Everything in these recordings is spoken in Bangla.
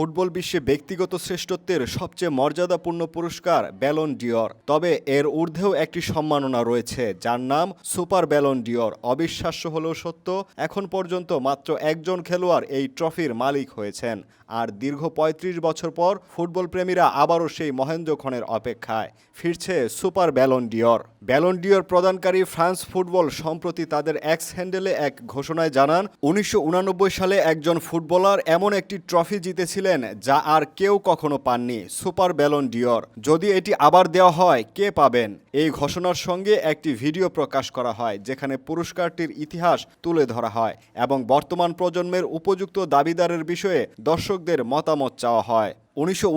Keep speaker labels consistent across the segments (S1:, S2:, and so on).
S1: ফুটবল বিশ্বে ব্যক্তিগত শ্রেষ্ঠত্বের সবচেয়ে মর্যাদাপূর্ণ পুরস্কার ব্যালন ডিওর তবে এর ঊর্ধ্বেও একটি সম্মাননা রয়েছে, যার নাম সুপার ব্যালন ডিওর অবিশ্বাস্য হলেও সত্য, এখন পর্যন্ত মাত্র একজন খেলোয়াড় এই ট্রফির মালিক হয়েছেন। আর দীর্ঘ ৩৫ বছর পর ফুটবল প্রেমীরা আবারও সেই মহেন্দ্রক্ষণের অপেক্ষায়, ফিরছে super Ballon d'Or Ballon d'Or প্রদানকারী ফ্রান্স ফুটবল সম্প্রতি তাদের এক্স হ্যান্ডেলে এক ঘোষণায় জানান, উনিশশো সালে একজন ফুটবলার এমন একটি ট্রফি জিতেছিলেন যা আর কেউ কখনো পাননি, সুপার ব্যালন ডিওর যদি এটি আবার দেওয়া হয়, কে পাবেন? এই ঘোষণার সঙ্গে একটি ভিডিও প্রকাশ করা হয়, যেখানে পুরস্কারটির ইতিহাস তুলে ধরা হয় এবং বর্তমান প্রজন্মের উপযুক্ত দাবিদারের বিষয়ে দর্শকদের মতামত চাওয়া হয়। উনিশশো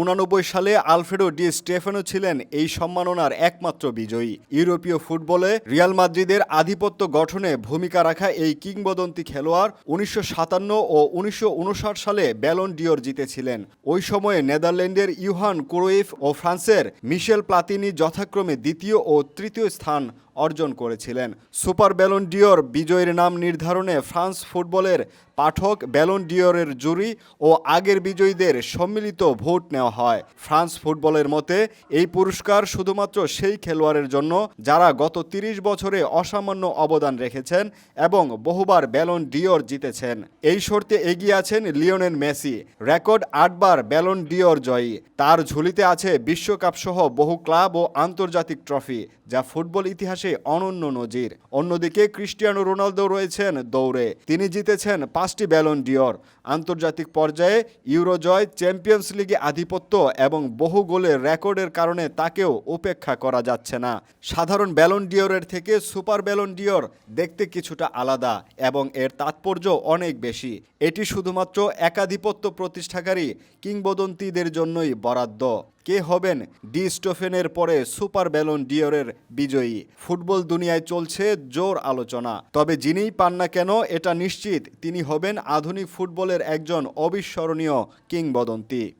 S1: সালে আলফ্রেডো ডি স্টেফেনো ছিলেন এই সম্মাননার একমাত্র বিজয়ী। ইউরোপীয় ফুটবলে রিয়াল মাদ্রিদের আধিপত্য গঠনে ভূমিকা রাখা এই কিংবদন্তি খেলোয়াড় উনিশশো সাতান্ন ও উনিশশো উনষাট সালে ব্যালন ডিওর জিতেছিলেন। ওই সময়ে নেদারল্যান্ডের ইউহান ক্রোয়েফ ও ফ্রান্সের মিশেল প্লাতিনি যথাক্রমে দ্বিতীয় ও তৃতীয় স্থান অর্জন করেছিলেন। সুপার ব্যালন ডিওর বিজয়ীর নাম নির্ধারণে ফ্রান্স ফুটবলের পাঠক ব্যালন ডিওরের জুরি ও আগের বিজয়ীদের সম্মিলিত ভোট নেওয়া হয়। ফ্রান্স ফুটবলের মতে, এই পুরস্কার শুধুমাত্র সেই খেলোয়াড়ের জন্য যারা গত তিরিশ বছরে অসামান্য অবদান রেখেছেন এবং বহুবার ব্যালন ডিওর জিতেছেন। এই শর্তে এগিয়ে আছেন লিওনেল মেসি। রেকর্ড আটবার ব্যালন ডিওর জয়ী। তার ঝুলিতে আছে বিশ্বকাপ সহ বহু ক্লাব ও আন্তর্জাতিক ট্রফি, যা ফুটবল ইতিহাসে অনন্য নজির। অন্যদিকে ক্রিস্টিয়ানো রোনালদো রয়েছেন দৌড়ে। তিনি জিতেছেন পাঁচটি ব্যালন ডিওর আন্তর্জাতিক পর্যায়ে ইউরোজয় চ্যাম্পিয়ন্স লিগে আধিপত্য এবং বহু গোলের রেকর্ডের কারণে তাকেও উপেক্ষা করা যাচ্ছে না। সাধারণ ব্যালন ডিওরের থেকে সুপার ব্যালন ডিওর দেখতে কিছুটা আলাদা এবং এর তাৎপর্য অনেক বেশি। এটি শুধুমাত্র একাধিপত্য প্রতিষ্ঠাকারী কিংবদন্তিদের জন্যই বরাদ্দ। কে হবেন ডি স্টোফেনের পরে সুপার ব্যালন ডিওরের বিজয়ী? ফুটবল দুনিয়ায় চলছে জোর আলোচনা। তবে যিনিই পান না কেন, এটা নিশ্চিত, তিনি হবেন আধুনিক ফুটবলের একজন অবিস্মরণীয় কিংবদন্তি।